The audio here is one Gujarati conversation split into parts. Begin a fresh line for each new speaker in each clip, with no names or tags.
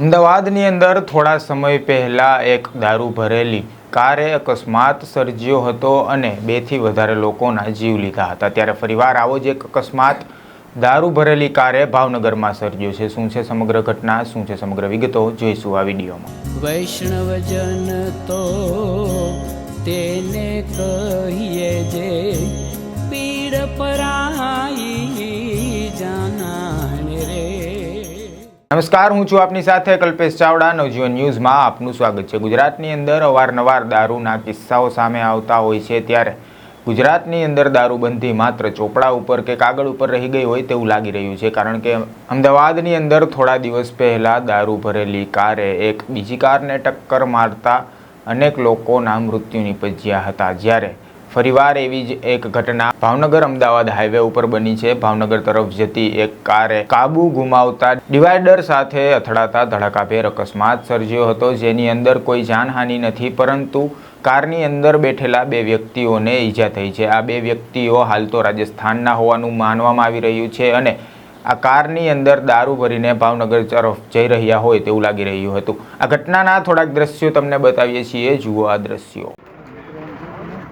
અમદાવાદની અંદર થોડા સમય પહેલાં એક દારૂ ભરેલી કારે અકસ્માત સર્જ્યો હતો અને બેથી વધારે લોકોના જીવ લીધા હતા. ત્યારે ફરીવાર આવો જ એક અકસ્માત દારૂ ભરેલી કારે ભાવનગરમાં સર્જ્યો છે. શું છે સમગ્ર ઘટના? શું છે સમગ્ર વિગતો? જોઈશું આ વિડીયોમાં.
વૈષ્ણવજન તો તેને કહીએ જે પીડ પરાઈ
નમસ્કાર, હું છું આપની સાથે કલ્પેશ ચાવડા. નવજીવન ન્યૂઝમાં આપનું સ્વાગત છે. ગુજરાતની અંદર અવારનવાર દારૂના કિસ્સાઓ સામે આવતા હોય છે. ત્યારે ગુજરાતની અંદર દારૂબંધી માત્ર ચોપડા ઉપર કે કાગળ ઉપર રહી ગઈ હોય તેવું લાગી રહ્યું છે. કારણ કે અમદાવાદની અંદર થોડા દિવસ પહેલાં દારૂ ભરેલી કારે એક બીજી કારને ટક્કર મારતા અનેક લોકોના મૃત્યુ નિપજ્યા હતા. જ્યારે ફરીવાર એવી જ એક ઘટના ભાવનગર અમદાવાદ હાઈવે ઉપર બની છે. ભાવનગર તરફ જતી એક કારે કાબુ ગુમાવતા ડિવાઈડર સાથે અથડાતા ધડાકાભેર અકસ્માત સર્જ્યો હતો. જેની અંદર કોઈ જાનહાનિ નથી, પરંતુ કારની અંદર બેઠેલા બે વ્યક્તિઓને ઈજા થઈ છે. આ બે વ્યક્તિઓ હાલ તો રાજસ્થાનના હોવાનું માનવામાં આવી રહ્યું છે અને આ કારની અંદર દારૂ ભરીને ભાવનગર તરફ જઈ રહ્યા હોય તેવું લાગી રહ્યું હતું. આ ઘટનાના થોડાક દ્રશ્યો તમને બતાવીએ છીએ. જુઓ આ દ્રશ્યો.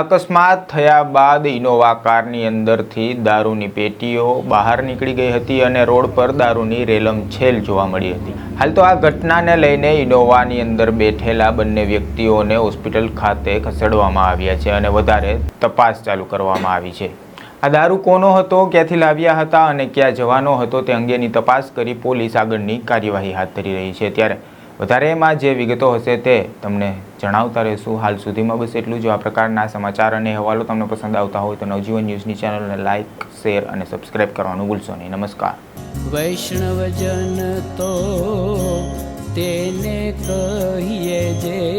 અકસ્માત થયા બાદ ઇનોવા કારની અંદરથી દારૂની પેટીઓ બહાર નીકળી ગઈ હતી અને રોડ પર દારૂની રેલમ છેલ જોવા મળી હતી. હાલ તો આ ઘટનાને લઈને ઇનોવાની અંદર બેઠેલા બંને વ્યક્તિઓને હોસ્પિટલ ખાતે ખસેડવામાં આવ્યા છે અને વધારે તપાસ ચાલુ કરવામાં આવી છે. આ દારૂ કોનો હતો, ક્યાંથી લાવ્યા હતા અને ક્યાં જવાનો હતો તે અંગેની તપાસ કરી પોલીસ આગળની કાર્યવાહી હાથ ધરી રહી છે. ત્યારે વધારે એમાં જે વિગતો હશે તે તમને જણાવતા રહીશું. હાલ સુધીમાં બસ એટલું જ. આ પ્રકારના સમાચાર અને અહેવાલો તમને પસંદ આવતા હોય તો નવજીવન ન્યૂઝની ચેનલને લાઇક શેર અને સબસ્ક્રાઇબ કરવાનું ભૂલશો નહીં. નમસ્કાર.
વૈષ્ણવજન તો તેને કહીએ જે